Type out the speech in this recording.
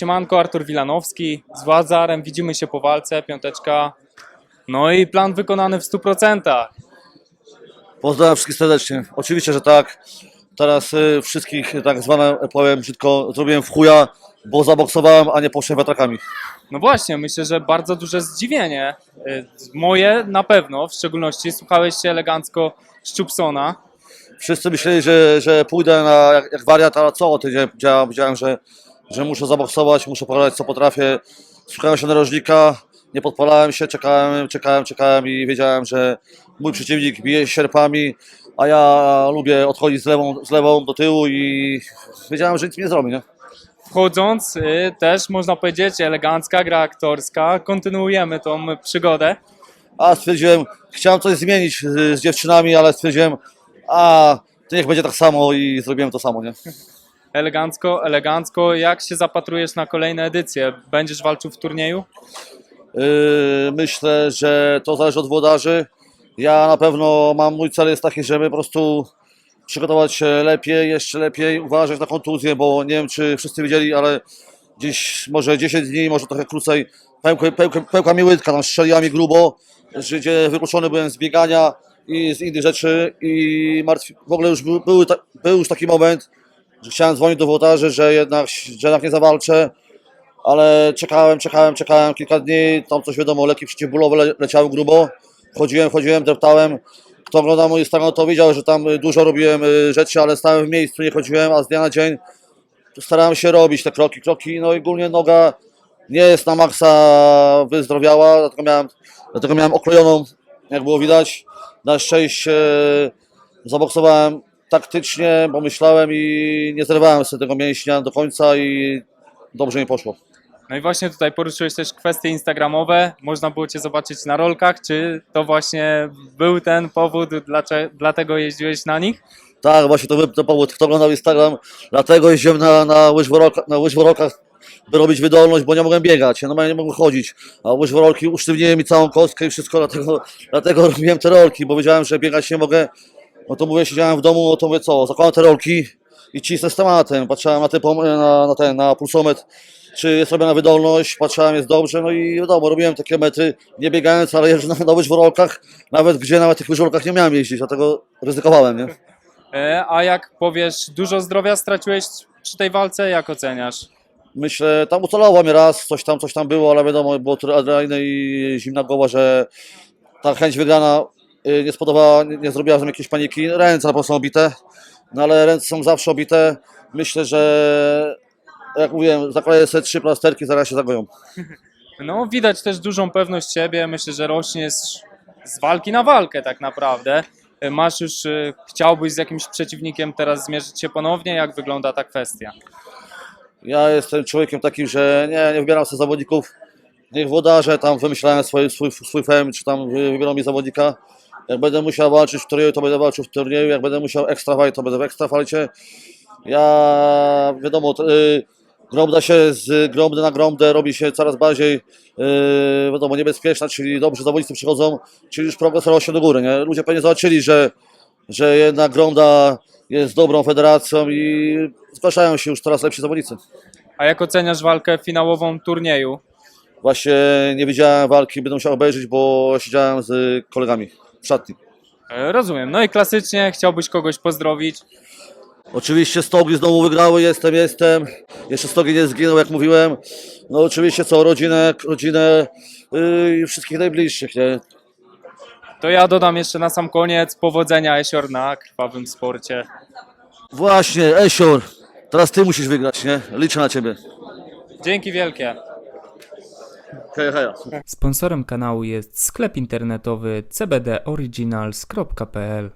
siemanko, Artur Wilanowski z Łazarem, widzimy się po walce, piąteczka. No i plan wykonany w 100%. Pozdrawiam wszystkich serdecznie. Oczywiście, że tak. Teraz y, wszystkich, tak zwane, powiem brzydko, zrobiłem w chuja, bo zaboksowałem, a nie poszłem wiatrakami. No właśnie, myślę, że bardzo duże zdziwienie. Y, Moje na pewno, w szczególności słuchałeś się elegancko Szczupsona. Wszyscy myśleli, że, że pójdę na, jak, jak wariat, ale co o tym wiedziałem że, że muszę zaboksować, muszę pokazać co potrafię. Słuchałem się narożnika, nie podpalałem się, czekałem, czekałem, czekałem i wiedziałem, że mój przeciwnik bije sierpami, a ja lubię odchodzić z lewą, z lewą do tyłu i wiedziałem, że nic mi nie zrobi, nie? Wchodząc, y, też można powiedzieć, elegancka gra aktorska. Kontynuujemy tą przygodę. A stwierdziłem, chciałem coś zmienić z, z dziewczynami, ale stwierdziłem, a to niech będzie tak samo i zrobiłem to samo, nie? Elegancko, elegancko. Jak się zapatrujesz na kolejne edycje? Będziesz walczył w turnieju? Yy, myślę, że to zależy od włodarzy. Ja na pewno mam, mój cel jest taki, żeby po prostu przygotować się lepiej, jeszcze lepiej, uważać na kontuzję, bo nie wiem, czy wszyscy widzieli, ale gdzieś może 10 dni, może trochę krócej, pełka, pełka, pełka mi łydka, tam strzeliła mi grubo, gdzie wykluczony byłem z biegania i z innych rzeczy i martwi, w ogóle już był, był, był już taki moment, że chciałem dzwonić do włodarzy, że jednak, że jednak nie zawalczę, ale czekałem, czekałem, czekałem kilka dni, tam coś wiadomo, leki przeciwbólowe le, leciały grubo, chodziłem, chodziłem, deptałem, kto oglądał mój Instagram to widział, że tam y, dużo robiłem y, rzeczy, ale stałem w miejscu, nie chodziłem, a z dnia na dzień starałem się robić te kroki, kroki, no i ogólnie noga nie jest na maksa wyzdrowiała, dlatego miałem, dlatego miałem oklejoną, jak było widać, na szczęście zaboksowałem taktycznie, bo myślałem i nie zerwałem sobie tego mięśnia do końca i dobrze mi poszło. No i właśnie tutaj poruszyłeś też kwestie instagramowe. Można było Cię zobaczyć na rolkach. Czy to właśnie był ten powód, dlaczego, dlatego jeździłeś na nich? Tak, właśnie to był ten powód. Kto oglądał Instagram, dlatego jeździłem na, na łyżworolkach, na łyżworolkach, by robić wydolność, bo nie mogłem biegać, ja normalnie nie mogłem chodzić. A łyżworolki usztywniły mi całą kostkę i wszystko, dlatego, dlatego robiłem te rolki, bo wiedziałem, że biegać nie mogę. No to mówię, siedziałem w domu, no to mówię co, zakładam te rolki i cisnę z tematem. Patrzyłem na, na, na ten, na pulsometr, czy jest robiona wydolność, patrzyłem, jest dobrze, no i wiadomo, robiłem takie metry, nie biegając, ale jeżdżę na, na łyżworolkach, nawet gdzie nawet tych łyżworolkach nie miałem jeździć, dlatego ryzykowałem, nie? E, A jak powiesz, dużo zdrowia straciłeś przy tej walce? Jak oceniasz? Myślę, tam ucalało mnie raz, coś tam, coś tam było, ale wiadomo, było tyle adrenaliny i zimna głowa, że ta chęć wygrana nie spodobała, nie, zrobiła mnie jakiejś paniki. Ręce na pewno są obite, no ale ręce są zawsze obite. Myślę, że jak mówiłem, zakładam sobie trzy plasterki, zaraz się zagoją. No, widać też dużą pewność siebie. Myślę, że rośnie z, z walki na walkę tak naprawdę. E, Masz już, e, chciałbyś z jakimś przeciwnikiem teraz zmierzyć się ponownie? Jak wygląda ta kwestia? Ja jestem człowiekiem takim, że nie, nie wybieram sobie zawodników. Niech włodarze tam wymyślają swój, swój, swój fem, czy tam wy- wybiorą mi zawodnika. Jak będę musiał walczyć w turnieju, to będę walczył w turnieju. Jak będę musiał extra fight, to będę w extra fightie. Ja, wiadomo, t- y, gromda się z gromdy na gromdę robi się coraz bardziej, y, wiadomo, niebezpieczna, czyli dobrze zawodnicy przychodzą, czyli już progres rośnie do góry, nie? Ludzie pewnie zobaczyli, że, że jednak gromda jest dobrą federacją i zgłaszają się już coraz lepsi zawodnicy. A jak oceniasz walkę finałową turnieju? Właśnie nie widziałem walki, będę musiał obejrzeć, bo siedziałem z kolegami w szatni. E, Rozumiem. No i klasycznie chciałbyś kogoś pozdrowić. Oczywiście Stogi znowu wygrały, jestem, jestem. Jeszcze Stogi nie zginął, jak mówiłem. No oczywiście co, rodzinę, rodzinę yy, i wszystkich najbliższych, nie? To ja dodam jeszcze na sam koniec powodzenia Esior na krwawym sporcie. Właśnie, Esior, teraz ty musisz wygrać, nie? Liczę na ciebie. Dzięki wielkie. Sponsorem kanału jest sklep internetowy cbdoriginals.pl